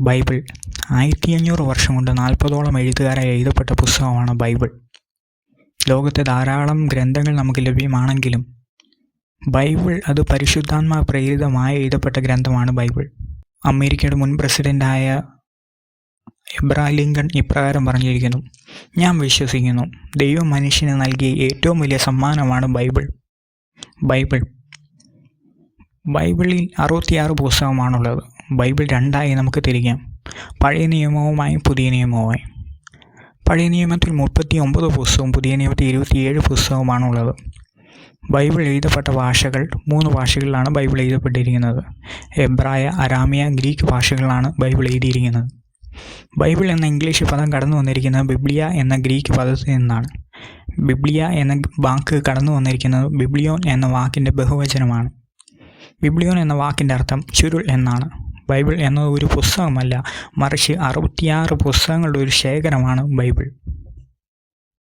Bible. ആയിരത്തി അഞ്ഞൂറ് വർഷം കൊണ്ട് നാൽപ്പതോളം എഴുത്തുകാരായി എഴുതപ്പെട്ട പുസ്തകമാണ് ബൈബിൾ. ലോകത്തെ ധാരാളം ഗ്രന്ഥങ്ങൾ നമുക്ക് ലഭ്യമാണെങ്കിലും ബൈബിൾ അത് പരിശുദ്ധാത്മാ പ്രേരിതമായി എഴുതപ്പെട്ട ഗ്രന്ഥമാണ് ബൈബിൾ. അമേരിക്കയുടെ മുൻ പ്രസിഡന്റായ എബ്രഹാം ലിങ്കൺ ഇപ്രകാരം പറഞ്ഞിരിക്കുന്നു ഞാൻ വിശ്വസിക്കുന്നു ദൈവം മനുഷ്യന് നൽകിയ ഏറ്റവും വലിയ സമ്മാനമാണ് ബൈബിൾ. ബൈബിൾ. ബൈബിളിൽ അറുപത്തിയാറ് പുസ്തകമാണുള്ളത്. ബൈബിൾ രണ്ടായി നമുക്ക് തിരിക്കാം. പഴയ നിയമവുമായി പുതിയ നിയമവുമായി. പഴയ നിയമത്തിൽ മുപ്പത്തി ഒമ്പത് പുസ്തകവും പുതിയ നിയമത്തിൽ ഇരുപത്തിയേഴ് പുസ്തകവുമാണുള്ളത് ബൈബിൾ എഴുതപ്പെട്ട ഭാഷകൾ മൂന്ന് ഭാഷകളിലാണ് ബൈബിൾ എഴുതപ്പെട്ടിരിക്കുന്നത്. എബ്രായ അരാമിയ ഗ്രീക്ക് ഭാഷകളിലാണ് ബൈബിൾ എഴുതിയിരിക്കുന്നത്. ബൈബിൾ എന്ന ഇംഗ്ലീഷ് പദം കടന്നു വന്നിരിക്കുന്നത് ബിബ്ലിയ എന്ന ഗ്രീക്ക് പദത്തിൽ നിന്നാണ്. ബിബ്ലിയ എന്ന വാക്ക് കടന്നു വന്നിരിക്കുന്നത് ബിബ്ലിയോൻ എന്ന വാക്കിന്റെ ബഹുവചനമാണ്. ബിബ്ലിയോൻ എന്ന വാക്കിന്റെ അർത്ഥം ചുരുൾ എന്നാണ്. ബൈബിൾ എന്നത് ഒരു പുസ്തകമല്ല മറിച്ച് അറുപത്തിയാറ് പുസ്തകങ്ങളുടെ ഒരു ശേഖരമാണ് ബൈബിൾ.